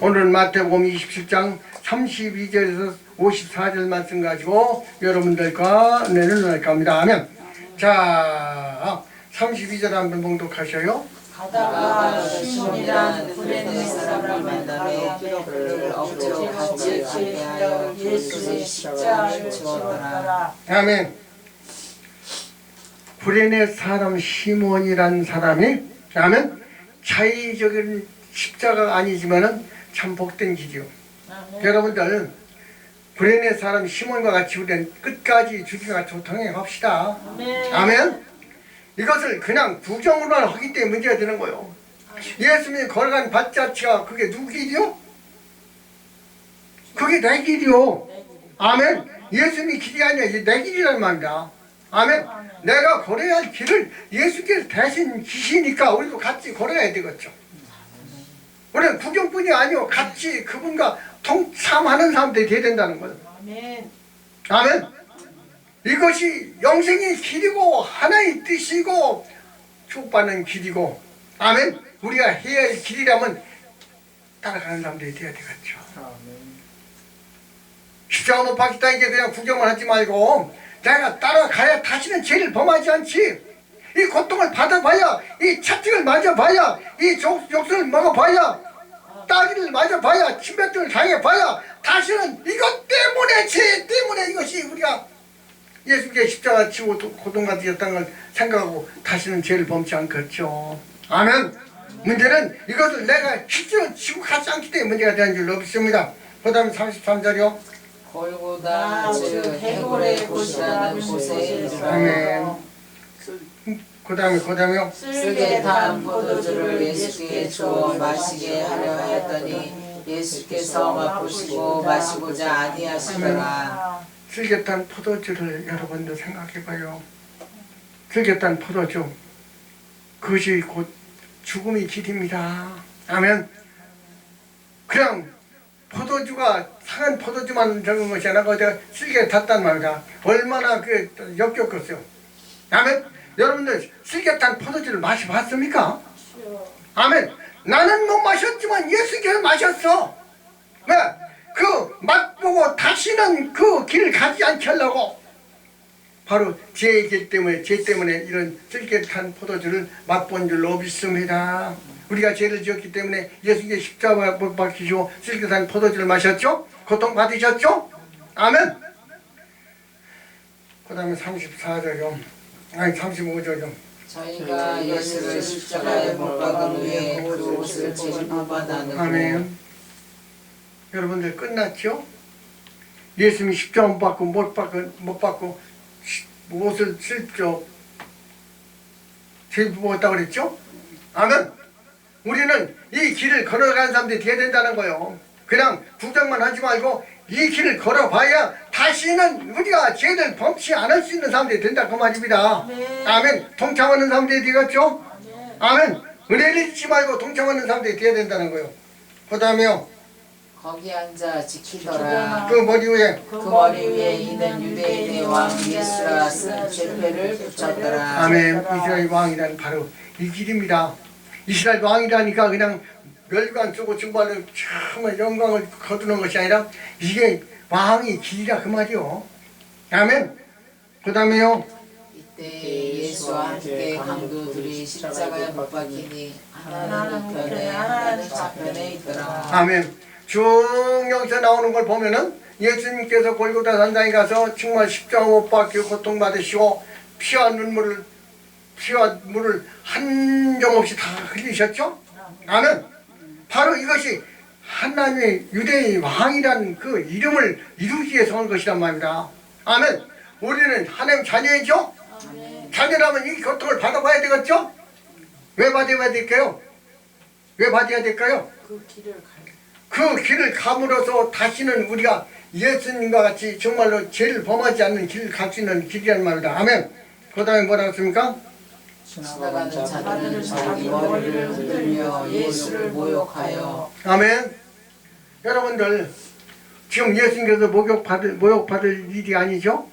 오늘은 마태복음 27장 32절에서 54절 말씀 가지고 여러분들과 나눌까 합니다. 아멘. 자, 32절 한번 봉독하셔요. 가다가 시몬이란 구레네 사람을 만나매 그를 억지로 같이 가게 하여 예수의 십자가를 지었더라. 아멘. 구레네 사람 시몬이란 사람이 아멘. 자의적인 십자가가 아니지만은 참 복된 길이요. 여러분들 구레네 사람 시몬과 같이 우리는 끝까지 주기가 도통해 갑시다. 아멘. 이것을 그냥 구경으로만 하기 때문에 문제가 되는 거예요. 예수님이 걸어간 발자취가 그게 누구 길이요? 그게 내 길이요. 아멘. 예수님이 길이 아니라 내 길이란 말이다. 아멘. 내가 걸어야 할 길을 예수께서 대신 기시니까 우리도 같이 걸어야 되겠죠. 우리는 구경뿐이 아니고 같이 그분과 동참하는 사람들이 돼야 된다는 거예요. 아멘. 아멘. 이것이 영생의 길이고 하나의 뜻이고 축복받는 길이고 아멘. 우리가 해야 할 길이라면 따라가는 사람들이 돼야 되겠죠. 십자가 못 박혔다 이게 그냥 구경만 하지 말고 내가 따라가야 다시는 죄를 범하지 않지. 이 고통을 받아봐야 이 채찍을 맞아봐야 이 족- 욕설을 먹어봐야 따기를 맞아봐야 침뱉음을 당해봐야 다시는 이것 때문에 죄 때문에 이것이 우리가 예수께 십자가 치고 도- 고통받으셨다는 걸 생각하고 다시는 죄를 범치 않겠죠. 아멘. 문제는 이것을 내가 실제로 지고 가지 않기 때문에 문제가 되는 줄 없습니다. 그 다음에 33절이요. 골고다 즉 해골의 곳이라는 곳에 아멘. 그 다음에 그 다음에요. 쓸개 탄 포도주를 예수께 주어 마시게 하려 하였더니 예수께서 맛보시고 마시고자 아니하시더라. 슬개탄 포도주를 여러분도 생각해봐요. 슬개탄 포도주. 그것이 곧 죽음의 길입니다. 아멘. 그냥 포도주가 상한 포도주만 적은 것이 아니라 슬개 탔단 말이다. 얼마나 그 역겹겠어요. 아멘. 여러분들 슬개탄 포도주를 마셔봤습니까? 아멘. 나는 못 마셨지만 예수께서 마셨어. 왜? 그 맛보고 다시는 그 길을 가지 않게 하려고 바로 길 때문에 죄 때문에 이런 쓸개탄 포도주를 맛본 줄로 믿습니다. 우리가 죄를 지었기 때문에 예수께 십자가 못 박히시고 쓸개탄 포도주를 마셨죠? 고통 받으셨죠? 아멘. 그 다음에 34절요. 아니 35절요. 저희가 예수를 십자가에 못 박은 후에 그 옷을 제물로만 나누고 아멘. 여러분들 끝났죠? 예수님이 십자가 못 받고 못 받고 못 받고 시- 무엇을 쓸죠? 죄 부었다고 그랬죠? 아멘. 우리는 이 길을 걸어가는 사람들이 돼야 된다는 거예요. 그냥 구경만 하지 말고 이 길을 걸어봐야 다시는 우리가 죄를 범치 않을 수 있는 사람들이 된다 그 말입니다. 아멘. 동참하는 사람들이 되겠죠? 아멘. 은혜를 잊지 말고 동참하는 사람들이 돼야 된다는 거예요. 그 다음에요. 거기 앉아 지키더라. 그 머리 위에 그 머리 위에 있는 유대인의 왕 예수라 쓴 죄패를 붙였더라. 아멘. 이스라엘 왕이란 바로 이 길입니다. 이스라엘 왕이라니까 그냥 멸관 쓰고 정말로 정말 영광을 거두는 것이 아니라 이게 왕이 길이라 그 말이요. 아멘. 그 다음에요. 이때 예수와 함께 강도들이 십자가에 못 박히니 하나는 우편에 하나는 좌편에 있더라. 아멘. 쭉 여기서 나오는 걸 보면은 예수님께서 골고다 산장에 가서 정말 십자가 못 박히고 고통받으시고 피와 눈물을 피와 물을 한 점 없이 다 흘리셨죠? 아멘. 바로 이것이 하나님의 유대의 왕이라는 그 이름을 이루기 위해서 한 것이란 말입니다. 아멘. 우리는 하나님 자녀이죠? 자녀라면 이 고통을 받아봐야 되겠죠? 왜 받아야 될까요? 왜 받아야 될까요? 그 길을 갈그 길을 감으로써 다시는 우리가 예수님과 같이 정말로 죄를 범하지 않는 길을 갈 수 있는 길이란 말이다. 아멘. 그 다음에 뭐라 했습니까? 지나가는 자들은 자기 머리를 흔들며 예수를 모욕하여 아멘. 여러분들 지금 예수님께서 목욕 받을 목욕 받을 일이 아니죠?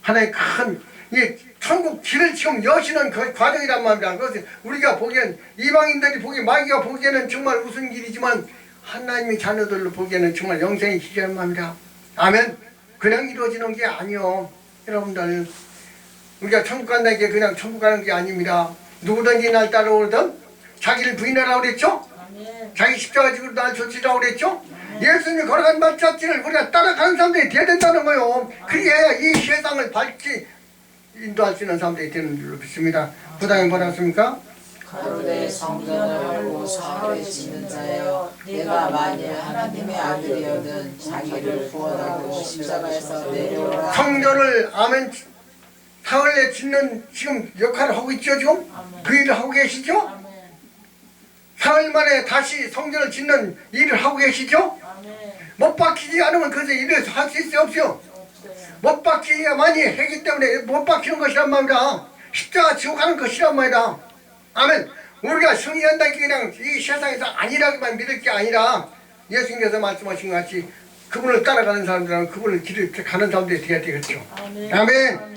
하나의 큰이 천국 길을 지금 여시는 그 과정이란 말입니다. 그것이 우리가 보기엔 이방인들이 보기 마귀가 보기에는 정말 우스운 길이지만 하나님의 자녀들로 보기에는 정말 영생이 기절합니다. 아멘. 그냥 이루어지는 게 아니요. 여러분들 우리가 천국 간다는 게 그냥 천국 가는 게 아닙니다. 누구든지 날 따라오든 자기를 부인하라고 그랬죠? 자기 십자가 지고 날 쫓으라고 그랬죠? 예수님이 걸어간 발자취를 우리가 따라가는 사람들이 돼야 된다는 거요. 그래야 이 세상을 밝히 인도할 수 있는 사람들이 되는 줄로 믿습니다. 부당히 뭐라습니까? 가로되 성전을 헐고 사흘에 짓는 자여 내가 만일 하나님의 아들이여든 자기를 구원하고 십자가에서 내려오라 성전을 아멘 사흘에 짓는 지금 역할을 하고 있죠 지금? 그 일을 하고 계시죠? 사흘 만에 다시 성전을 짓는 일을 하고 계시죠? 못 박히지 않으면 그래서 일을 할 수 있어요 없어요? 못 박히야만이 했기 때문에 못 박히는 것이란 말이다. 십자가 지고 가는 것이란 말이다. 아멘. 우리가 승리한다는 게 그냥 이 세상에서 아니라고만 믿을 게 아니라 예수님께서 말씀하신 것 같이 그분을 따라가는 사람들은 그분을 길을 가는 사람들이 되어야 되겠죠. 아멘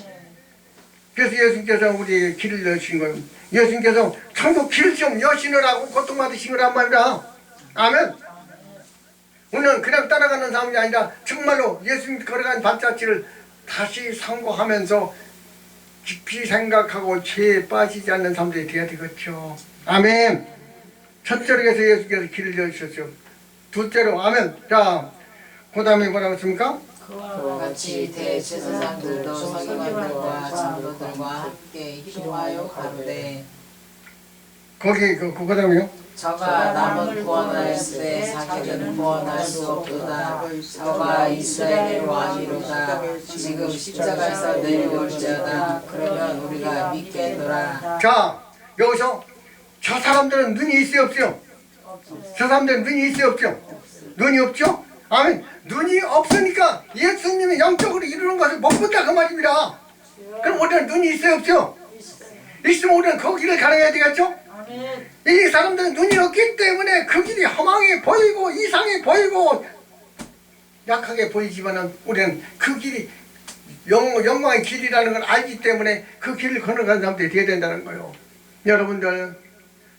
그래서 예수님께서 우리에게 길을 여신 거예요 예수님께서 천국 길을 좀 여시느라고 고통받으신 거란 말이다 아멘 우리는 그냥 따라가는 사람이 아니라 정말로 예수님 걸어간 발자취를 다시 상고하면서 깊이 생각하고 죄에 빠지지 않는 사람들이 되어야 되겠죠. 아멘. 첫째로 예수께서 길을 열으셨죠. 둘째로 아멘. 자, 그 다음에 뭐라고 했습니까? 그와 같이 대제사장들도 서기관들과 장로들과 함께 희롱하여 가로되 거기 그, 그 다음에요. 저가 남은 구원하였을 때 자기는 구원할 수 없도다 저가 이스라엘의 왕이로다 지금 십자가에서 내려올지어다 그러면 우리가 믿겠노라 자, 여기서 저 사람들은 눈이 있어요, 없어요? 저 사람들은 눈이 있어요, 없죠? 눈이 없죠? 아멘. 눈이 없으니까 예수님이 영적으로 이루는 것을 못 본다 그 말입니다. 그럼 우리는 눈이 있어요, 없죠? 있으면 우리는 그 길을 가려야 되겠죠? 이 사람들은 눈이 없기 때문에 그 길이 험하게 보이고 이상해 보이고 약하게 보이지만은 우리는 그 길이 영, 영광의 길이라는 걸 알기 때문에 그 길을 걸어가는 사람들이 되어야 된다는 거예요. 여러분들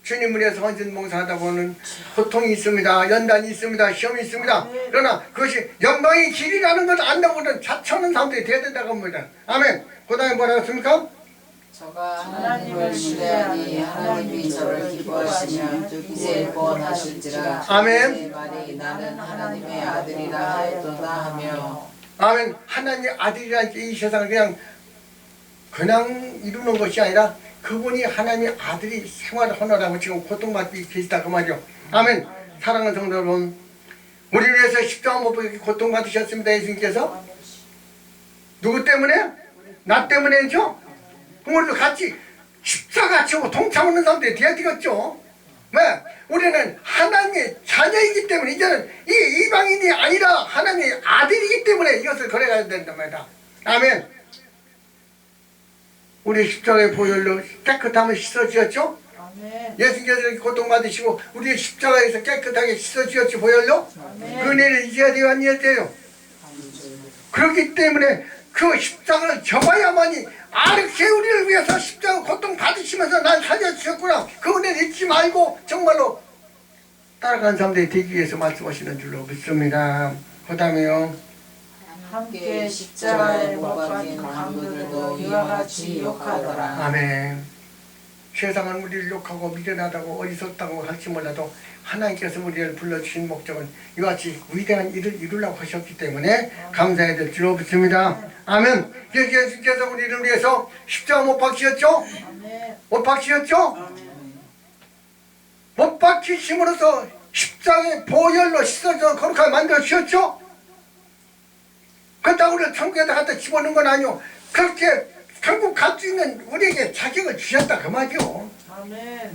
주님 은혜에서 헌신 봉사하다 보면 고통이 있습니다. 연단이 있습니다. 시험이 있습니다. 그러나 그것이 영광의 길이라는 걸 안다고 는 자처하는 사람들이 되어야 된다고 합니다. 아멘. 그 다음에 뭐라고 했습니까? 저가 하나님을 신뢰하니 하나님이 저를 기뻐하시면 이제 구원하실지라 아멘. 내 말이 나는 하나님의 아들이라 하였도다 하며 아멘. 하나님의 아들이라는 게 이 세상을 그냥 그냥 이루는 것이 아니라 그분이 하나님의 아들이 생활을 하느라고 지금 고통받고 계시다 그 말이요. 아멘. 사랑하는 성도 여러분, 우리 위해서 십자가 못 보게 고통받으셨습니다. 예수님께서 누구 때문에? 나 때문에죠. 그럼 우리도 같이 십자가 지고 동참하는 사람들이 되어야 되겠죠. 왜? 우리는 하나님의 자녀이기 때문에 이제는 이 이방인이 아니라 하나님의 아들이기 때문에 이것을 걸어가야 된단 말이다. 아멘. 우리 십자가의 보혈로 깨끗함을 씻어지었죠? 예수님께서 고통받으시고 우리 십자가에서 깨끗하게 씻어지었죠 보혈로? 그 은혜를 잊어야 돼요 안 잊어야 돼요? 그렇기 때문에 그 십자가를 접어야만이 아르게 우리를 위해서 십자가 고통 받으시면서 날 살려주셨구나 그 은혜를 잊지 말고 정말로 따라가는 사람들이 되기 위해서 말씀하시는 줄로 믿습니다 그 다음에요 함께 십자가에 못 박힌 강도들도 이와 같이 욕하더라 아멘 세상은 우리를 욕하고 미련하다고 어리석다고 할지 몰라도 하나님께서 우리를 불러주신 목적은 이와 같이 위대한 일을 이루려고 하셨기 때문에 감사해야 될 줄로 믿습니다 아멘 예수께서 우리를 위해서 십자가 못 박히셨죠? 못 박히셨죠? 못 박히심으로써 십자가의 보혈로 씻어서 거룩하게 만들어 주셨죠? 그렇다고 우리를 천국에다 갖다 집어넣은 건 아니오. 그렇게 천국 갈 수 있는 우리에게 자격을 주셨다 그 말이오.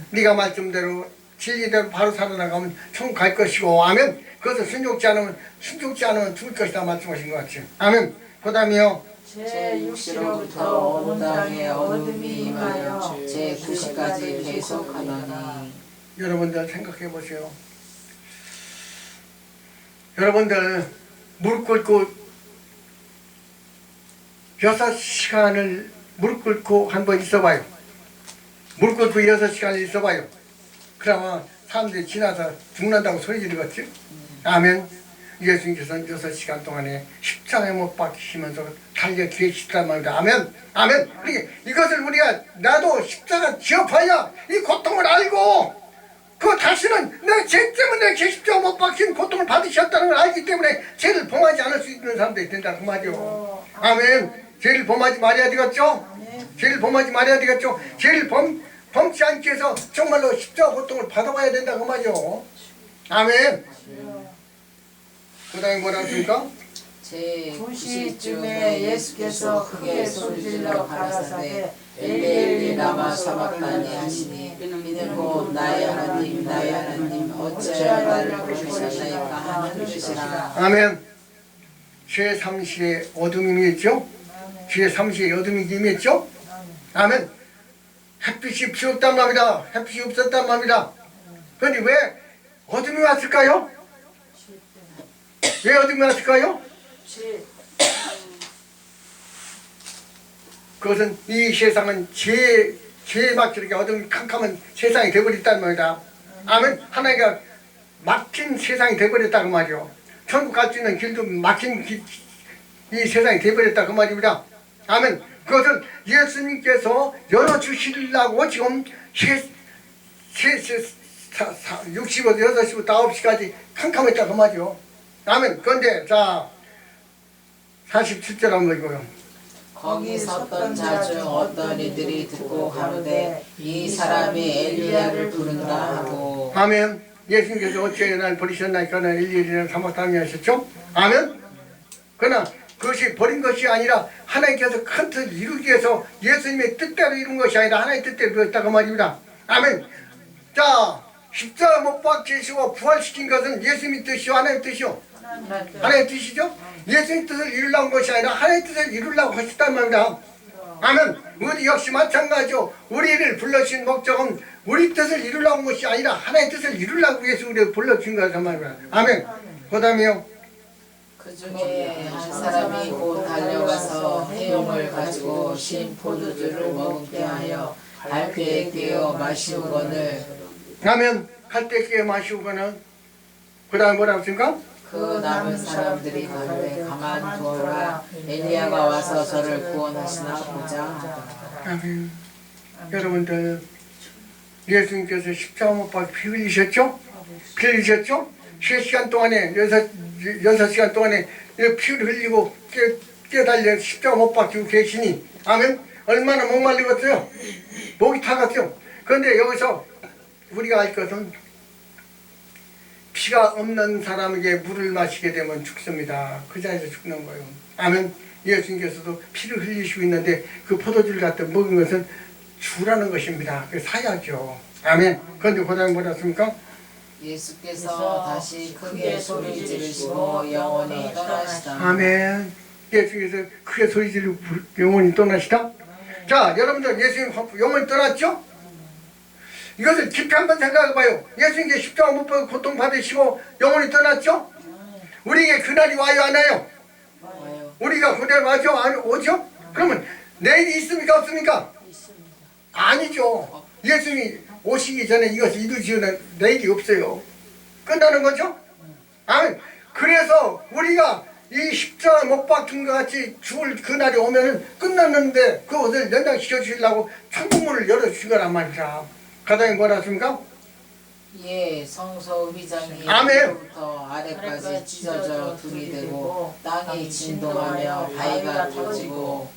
네가 말씀대로 진리대로 바로 살아나가면 천국 갈 것이고 아멘. 그것을 순종치 않으면 순종치 않으면 죽을 것이다 말씀하신 것 같이 아멘. 그 다음에요. 제6시로부터 온 땅에 어둠이 임하여 제9시까지 계속하더니. 여러분들 생각해 보세요. 여러분들 무릎 꿇고 여섯 시간을 무릎 꿇고 한 번 있어봐요 무릎 꿇고 여섯 시간을 있어봐요 그러면 사람들이 지나서 죽는다고 소리 지르겠지? 아멘. 예수님께서는 여섯 시간 동안에 십자가에 못 박히시면서 달려 계시단 말입니다. 아멘. 아멘. 그러니 이것을 우리가 나도 십자가 지업하여 이 고통을 알고 그 다시는 내 죄 때문에 제 십자가 못 박힌 고통을 받으셨다는 걸 알기 때문에 죄를 범하지 않을 수 있는 사람들이 된다 그 말이요. 아멘. 죄를 범하지 말아야 되겠죠? 죄를 범하지 말아야 되겠죠? 죄를 범, 범치 않기 위해서 정말로 십자가 고통을 받아봐야 된다 그 말이요. 아멘. 그 다음에 뭐라 했습니까? 제 구시쯤에 예수께서 크게 소리질러 가라사대 엘리 엘리 라마 사박다니 하시니 이는 곧 나의 하나님 나의 하나님 어찌하여 나를 부르셨나이까 하는 뜻이라 아멘. 죄 삼시의 어둠이 죄 삼시의 어둠이 임했죠? 아멘. 햇빛이 비었단 말입니다. 햇빛이 없었단 말입니다. 그런데 왜 어둠이 왔을까요? 왜 어둠이 왔을까요? 그것은 이 세상은 죄, 죄에 막히게 어둠이 캄캄한 세상이 되어버렸단 말이다. 아멘. 하나님과 막힌 세상이 되어버렸다 그 말이요. 천국 갈 수 있는 길도 막힌 기- 이 세상이 되어버렸다 그 말입니다. 아멘. 그것을 예수님께서 열어주시려고 지금 세, 세, 세, 사, 사, 60부터 6시부터 9시까지 캄캄했다 그 말이요. 아멘. 그런데 자 47절 한번 읽어요. 거기 섰던 자 중 어떤 이들이 듣고 가로되 이 사람이 엘리야를 부른다 하고 아멘. 예수님께서 어찌하여 날 버리셨나이까 는 일일이는 삼았다니 하셨죠? 아멘. 그러나 그것이 버린 것이 아니라 하나님께서 큰 뜻 이루기 위해서 예수님의 뜻대로 이룬 것이 아니라 하나님의 뜻대로 이루었다고 말입니다. 아멘. 자, 십자가 못 박히시고 부활시킨 것은 예수님의 뜻이요 하나님의 뜻이요. 하나님의 뜻이죠? 예수님 뜻을 이루려고 한 것이 아니라 하나님의 뜻을 이루려고 하셨단 말입니다. 아멘. 우리 역시 마찬가지요. 우리를 불러주신 목적은 우리 뜻을 이루려고 한 것이 아니라 하나님의 뜻을 이루려고 위해서 우리를 불러주신 거란 말입니다. 아멘. 그 다음에요. 그 중에 한 사람이 곧 달려가서 해용을 가지고 신 포도주를 먹게 하여 갈대에 끼어 마시우거늘 아멘. 갈대 끼에 마시고는 그 다음에 뭐라고 했습니까? 그 남은 사람들이 가로되 가만 두어라 엘리야가 와서 저를 구원하시나 보자 하더라. 아멘. 여러분들 예수님께서 십자가 못 박혀 피 흘리셨죠? 피 흘리셨죠? 세 시간 동안에 여섯 여섯 시간 동안에 이 피를 흘리고 깨 깨달려 십자가 못 박히고 계시니 아멘. 얼마나 목말리겠어요? 목이 타갔죠. 그런데 여기서 우리가 알 것은 피가 없는 사람에게 물을 마시게 되면 죽습니다. 그 자리에서 죽는 거예요. 아멘. 예수님께서도 피를 흘리시고 있는데 그 포도주를 갖다 먹은 것은 주라는 것입니다. 그 사야죠. 아멘. 그런데 그 다음에 뭐라 습니까 예수께서 다시 크게 소리 지르시고 영원히 떠나시다 아멘. 예수께서 크게 소리 지르고 영원히 떠나시다. 자, 여러분들 예수님 영원히 떠났죠? 이것을 깊이 한번 생각해 봐요. 예수님께 십자가 못 박고 고통 받으시고 영원히 떠났죠? 우리에게 그날이 와요, 안 와요? 와요 우리가 그날 와죠? 안 오죠? 그러면 내일이 있습니까? 없습니까? 아니죠. 예수님이 오시기 전에 이것을 이루시는 내일이 없어요. 끝나는 거죠? 아멘. 그래서 우리가 이 십자가 못 박힌 것 같이 죽을 그날이 오면은 끝났는데 그것을 연장시켜 주시려고 천국문을 열어주신 거란 말이야. 가다에 뭐라 했습니까? 예 성소 아멘. 부터 아래까지 찢어져 둘이 되고 땅이 진동하며 바위가 터지고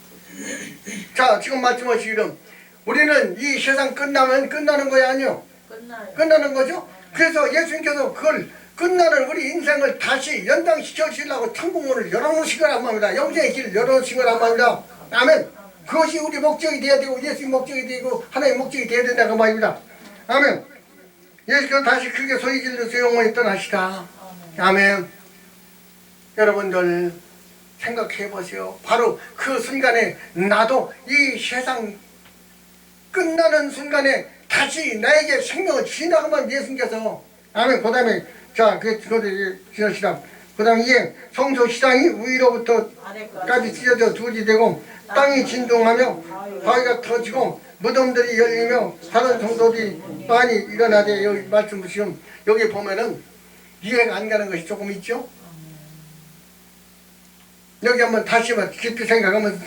자, 지금 말씀하시기는 우리는 이 세상 끝나면 끝나는 거야, 아니요? 끝나요. 끝나는 거죠. 그래서 예수님께서 그걸 끝나는 우리 인생을 다시 연장시켜 주시려고 천국문을 열어놓으신 거란 말입니다. 영생의 길을 열어놓으신 거란 말입니다. 아멘. 그것이 우리 목적이 돼야 되고 예수님 목적이 되고 하나님 목적이 돼야 된다고 말입니다. 아멘. 예수께서 다시 크게 소리 질러서 영원히 떠나시다. 아멘. 여러분들 생각해 보세요. 바로 그 순간에 나도 이 세상 끝나는 순간에 다시 나에게 생명을 주신다고만 예수님께서 아멘. 그 다음에 자 그, 그것을 지나시다. 그 다음에 이게 성소 시장이 위로부터 아래까지 까지 찢어져 두지 되고 땅이 진동하며 바위가 터지고 무덤들이 열리며 다른 성도들이 많이 일어나되 여기 말씀 보시면 여기 보면은 이해가 안 가는 것이 조금 있죠? 여기 한번 다시 한번 깊이 생각하면서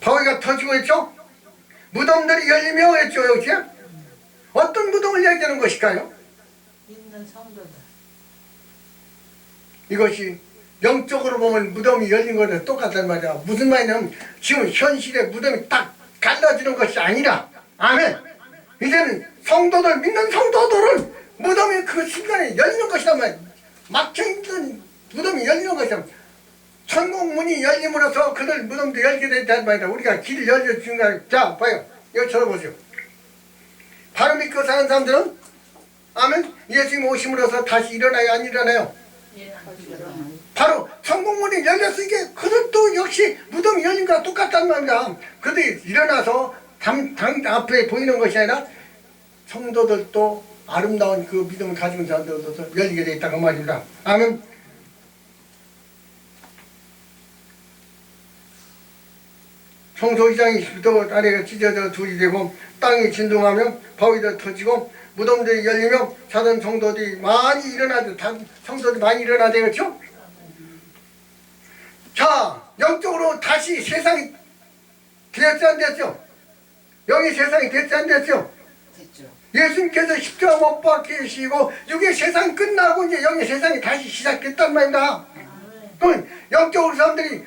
바위가 터지고 있죠 무덤들이 열리며 했죠 여기 어떤 무덤을 얘기하는 것일까요 있는 성도들 이것이 영적으로 보면 무덤이 열린 거랑 똑같단 말이야. 무슨 말이냐면 지금 현실에 무덤이 딱 갈라지는 것이 아니라 아멘. 이제는 성도들 믿는 성도들은 무덤이 그 순간에 열리는 것이란 말이야. 막혀있던 무덤이 열리는 것이란 말이야. 천국 문이 열림으로써 그들 무덤도 열게 된단 말이야. 우리가 길을 열려준 거야. 자, 봐요. 여기 쳐다보세요. 바로 믿고 사는 사람들은 아멘. 예수님 오심으로써 다시 일어나요? 안 일어나요? 예, 바로 천국문이 열렸으니까 그들도 역시 무덤이 열린 거랑 똑같단 말이야. 그들이 일어나서 당, 당 앞에 보이는 것이 아니라 성도들도 아름다운 그 믿음을 가지고 있는 사람들도 열리게 돼 있다고 말입니다. 아멘. 성소시장이 또 아래가 찢어져 둘이 되고 땅이 진동하며 바위도 터지고 무덤들이 열리며 사는 성도들이 많이 일어나죠. 다- 성도들이 많이 일어나야 되겠죠? 자, 영적으로 다시 세상이 됐지 안 됐죠? 여기 세상이 됐지 안 됐죠? 됐죠. 예수님께서 십자가 못 박히시고 여기 세상 끝나고 이제 여기 세상이 다시 시작됐단 말입니다. 그럼 영적으로 사람들이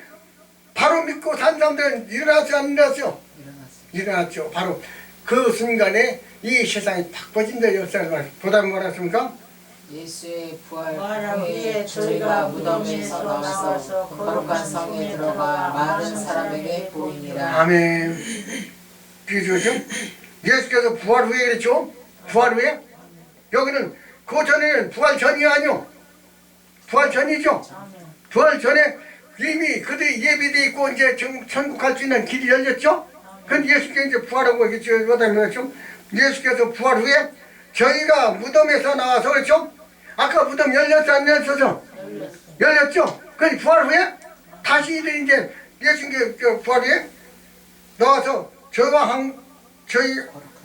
바로 믿고 산 사람들은 일어나지 안 일어났죠? 일어났어요. 일어났죠. 바로 그 순간에 이 세상이 바꿔진다 역사를 보다 뭐라습니까? 예수의 부활 부활한 후에 후에 저희가 무덤에서 나와서 거룩한 성에 들어가 많은 사람에게 보이니라. 아멘. 그죠? 예수께서 부활 후에 그랬죠? 부활 후에? 여기는 그 전에는 부활 전이 아니요. 부활 전이죠. 아멘 부활 전에 이미 그들이 예비돼 있고 이제 전- 천국 갈 수 있는 길이 열렸죠. 근데 예수께서 이제 부활하고 이제 뭐다면죠? 예수께서 부활 후에 저희가 무덤에서 나와서 그렇죠? 아까 무덤 열렸지 안? 열렸어 열렸죠? 근데 부활 후에 다시 이들 이제 예수님께 그 부활 후에 나와서 저와 한 저희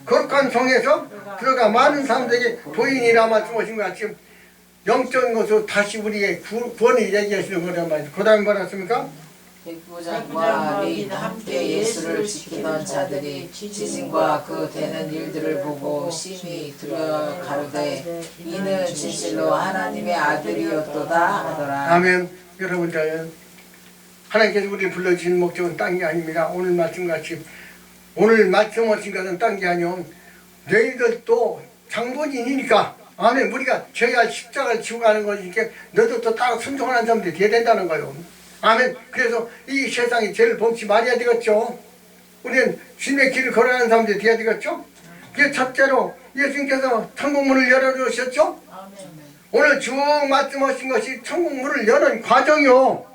거룩한 성에서 들어가 많은 사람들에게 보인이라 말씀하신 것 같이 영적인 것으로 다시 우리의 구, 구원을 얘기하시는 거란 말이죠. 그 다음에 뭐랬습니까? 백부장과 및 함께 예수를 지키던 자들이 지진과 그 되는 일들을 보고 심히 두려 가로되 이는 진실로 하나님의 아들이었도다 하더라. 아멘. 여러분들 하나님께서 우리를 불러주신 목적은 딴 게 아닙니다. 오늘 말씀같이 오늘 말씀하신 것은 딴 게 아니요. 너희들도 장본인이니까 아멘. 우리가 져야 십자가를 지고 가는 거니까 너도 또 따로 순종하는 사람들이 돼야 된다는 거예요. 아멘. 그래서 이 세상에 죄를 범치 말아야 되겠죠. 우리는 주님의 길을 걸어가는 사람들이 돼야 되겠죠. 그 첫째로 예수님께서 천국문을 열어주셨죠. 오늘 쭉 말씀하신 것이 천국문을 여는 과정이요.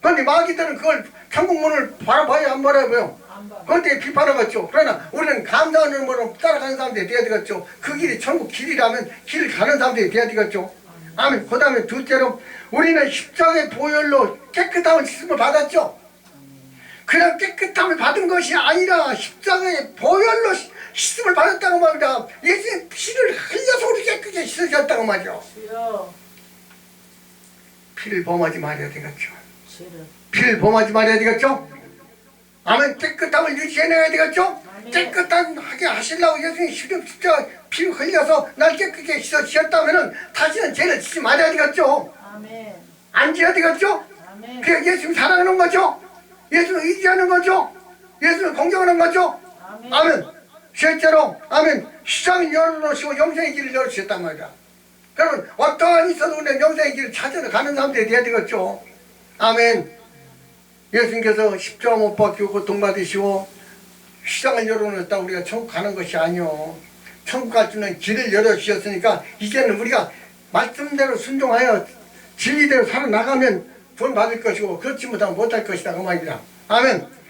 그런데 마귀들은 그걸 천국문을 바라봐야 안 바라봐요. 안봐 그런데 비판하겠죠. 그러나 우리는 감사하는 으로 따라가는 사람들이 돼야 되겠죠. 그 길이 천국 길이라면 길 가는 사람들이 돼야 되겠죠. 아멘. 그 다음에 둘째로 우리는 십자가의 보혈로 깨끗함을 씻음을 받았죠. 그냥 깨끗함을 받은 것이 아니라 십자가의 보혈로 시- 씻음을 받았다고 말입니다. 예수님 피를 흘려서 우리 깨끗이 씻으셨다고 말이죠. 피를 범하지 말아야 되겠죠. 피를 범하지 말아야 되겠죠? 아멘 깨끗함을 유지해내야 되겠죠? 깨끗하게 하시려고 예수님이 십자 진짜 피 흘려서 날 깨끗게 씻어 주셨다면 다시는 죄를 지지 말아야 되겠죠? 아멘 안 지어야 되겠죠? 아멘 그게 예수님 사랑하는 거죠? 예수를 의지하는 거죠? 예수를 공경하는 거죠? 아멘 아멘 실제로 아멘 시장을 열어놓으시고 영생의 길을 열어주셨단 말이야 그러면 어떠한 있어도 우리는 영생의 길을 찾아서 가는 사람들이 돼야 되겠죠 아멘 예수님께서 십자가 못 박히고 고통받으시고 시장을 열어놓았다 우리가 천국 가는 것이 아니요 천국 갈 수 있는 길을 열어주셨으니까 이제는 우리가 말씀대로 순종하여 진리대로 살아나가면 돈 받을 것이고 그렇지 못하면 못할 것이다 그 말입니다 아멘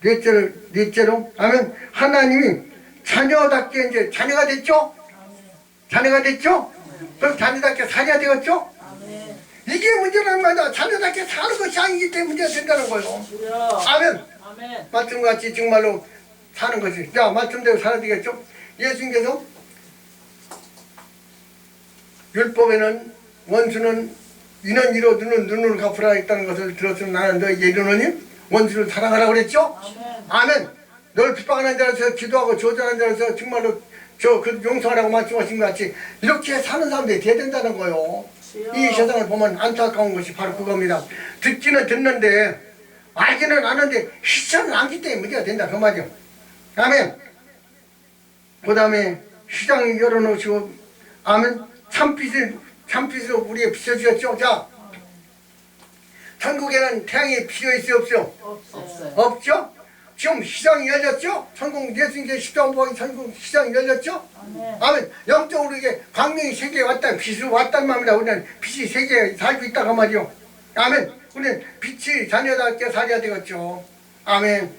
넷째로, 넷째로, 아멘. 하나님이 자녀답게 이제 자녀가 됐죠? 자녀가 됐죠? 그럼 자녀답게 살아야 되겠죠? 이게 문제라는 말이야. 자녀답게 사는 것이 아니기 때문에 문제가 된다는 거예요. 아멘. 아멘. 말씀같이 정말로 사는 것이. 자, 말씀대로 살아야 되겠죠? 예수님께서 율법에는 원수는 이는 이로 눈은 눈으로 갚으라 했다는 것을 들었으면 나는 너에게 이르노니 원수를 사랑하라 그랬죠? 아멘. 아멘. 널 핍박하는 자로서 기도하고 조절하는 자로서 정말로 저그 용서하라고 말씀하신 것 같이 이렇게 사는 사람들이 돼야 된다는 거요. 이 세상을 보면 안타까운 것이 바로 그겁니다. 듣기는 듣는데 알기는 아는데 실천은 않기 때문에 문제가 된다 그 말이요. 아멘. 그 다음에 시장 열어놓으시고 아멘. 참빛을 참빛으로 우리에 비춰주셨죠. 자, 천국에는 태양이 있어 없죠? 없어요. 없죠? 지금 시장이 열렸죠? 천국 예수님께 십자가 보기 천국 시장이 열렸죠? 아멘. 아멘. 영적으로 이게 광명이 세계에 왔다 빛으로 왔단 말입니다. 우리는 빛이 세계에 살고 있다고 말이요. 아멘. 우리는 빛이 자녀답게 살아야 되겠죠. 아멘.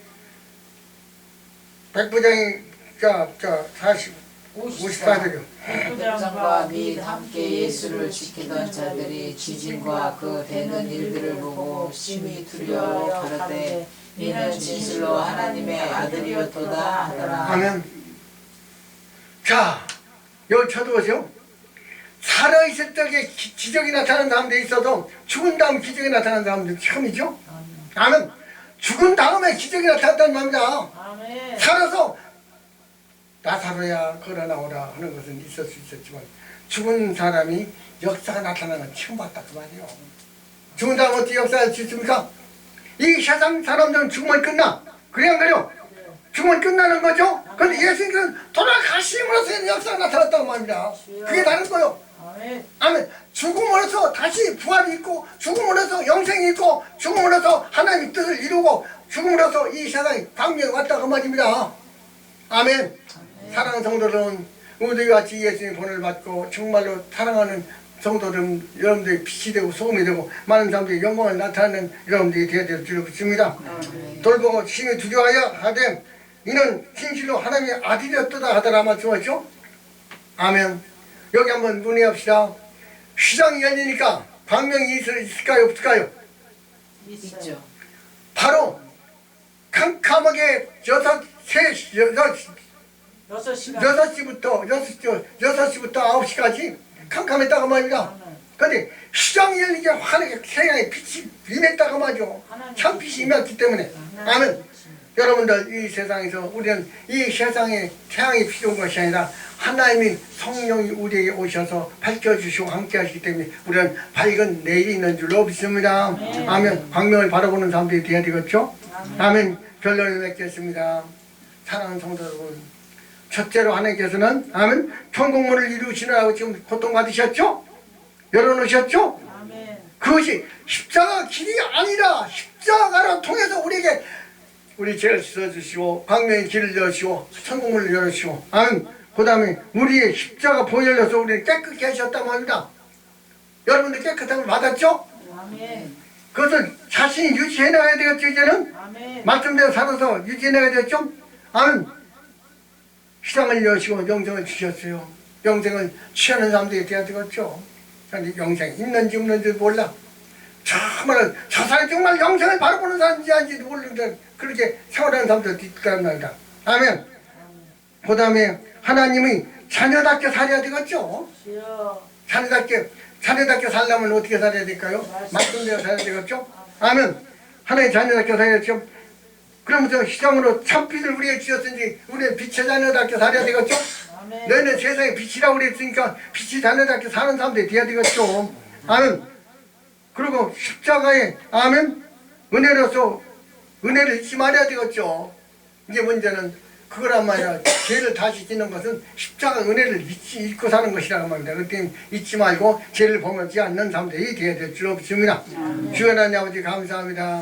백부장이 자자 40, 54절이요. 백부장과 및 함께 예수를 지키던 자들이 지진과 그 되는 일들을 보고 심히 두려워 가로되 이는 진실로 하나님의 아들이었도다 하더라. 아멘. 자, 여기 쳐들어오세요. 살아있을 적에 기- 기적이 나타나는 사람들이 있어도 죽은 다음 기적이 나타나는 사람들 처음이죠? 아멘. 죽은 다음에 기적이 나타났다는. 아멘. 살아서 나사로야 걸어 나오라 하는 것은 있을 수 있었지만 죽은 사람이 역사가 나타나는 건 처음 봤다 그 말이에요. 죽은 다음 어떻게 역사할 수 있습니까? 이 세상 사람들은 죽으면 끝나. 그래 안 그래요? 죽으면 끝나는 거죠? 근데 예수님께서는 돌아가심으로서 역사가 나타났다고 말입니다. 그게 다른 거요. 아멘. 죽음으로써 다시 부활이 있고 죽음으로써 영생이 있고 죽음으로써 하나님의 뜻을 이루고 죽음으로써 이 세상에 방명이 왔다 그 말입니다. 아멘. 사랑하는 성도들은 우리 같이 예수님 본을 받고 정말로 사랑하는 성도들은 여러분들이 빛이 되고 소금이 되고 많은 사람들이 영광을 나타내는 여러분들이 되어야 될줄 믿습니다. 돌보고 심히 두려워하여 하되 이는 진실로 하나님의 아들이었다 하더라 말씀하죠. 아멘. 여기 한번 문의합시다. 시장이 열리니까 광명이 있을- 있을까요 없을까요? 있죠. 바로 캄캄하게 여섯 세 여섯 여섯 시부터 여섯 시 여섯 시부터 아홉 시까지 캄캄했다고 말입니다. 아멘. 근데 시장이 열리게 환하게 태양의 빛이 임했다고 말이죠. 참 빛이 임했기 때문에 아멘. 여러분들 이 세상에서 우리는 이 세상에 태양이 필요한 것이 아니라 하나님이 성령이 우리에게 오셔서 밝혀주시고 함께 하시기 때문에 우리는 밝은 내일이 있는 줄로 믿습니다. 아멘. 광명을 바라보는 사람들이 되어야 되겠죠? 아멘. 결론을 맺겠습니다. 사랑하는 성도 여러분. 첫째로 하나님께서는 아멘. 천국문을 이루시느라고 지금 고통받으셨죠? 열어놓으셨죠? 아멘. 그것이 십자가 길이 아니라 십자가로 통해서 우리에게 우리 죄를 씻어주시고 광명의 길을 여시고 천국문을 열어주시고 아멘 그 다음에 우리의 십자가 보혈 열려서 우리를 깨끗게 하셨단 말입니다 여러분들 깨끗함을 받았죠? 아멘. 그것을 자신이 유지해 나가야 되겠죠 이제는 아멘. 말씀대로 살아서 유지해 나가야 되겠죠? 아멘 시장을 여시고 영생을 주셨어요 영생을 취하는 사람들이 돼야 되겠죠 근데 영생 있는지 없는지 몰라 정말 저 사람이 정말 영생을 바라보는 사람인지 아닌지도 모르는데 그렇게 생활하는 사람들도 있다는 말이다 아멘 그 다음에 하나님이 자녀답게 살아야 되겠죠. 자녀답게 자녀답게 살려면 어떻게 살아야 될까요? 말씀대로 살아야 되겠죠? 아멘. 하나님 자녀답게 살아야죠. 그러면서 시장으로 참빛을 우리에게 주셨으니 우리의 빛의 자녀답게 살아야 되겠죠? 너희는 세상의 빛이라고 그랬으니까 빛이 자녀답게 사는 사람들이 돼야 되겠죠? 아멘. 그리고 십자가에 아멘 은혜로서 은혜를 잊지 말아야 되겠죠? 이게 문제는 그거란 말이야. 죄를 다시 짓는 것은 십자가 은혜를 잊지, 잊고 사는 것이라고 말입니다. 그때 잊지 말고 죄를 범하지 않는 사람들이 되어야 될 줄 없습니다. 하나님 아버지 감사합니다.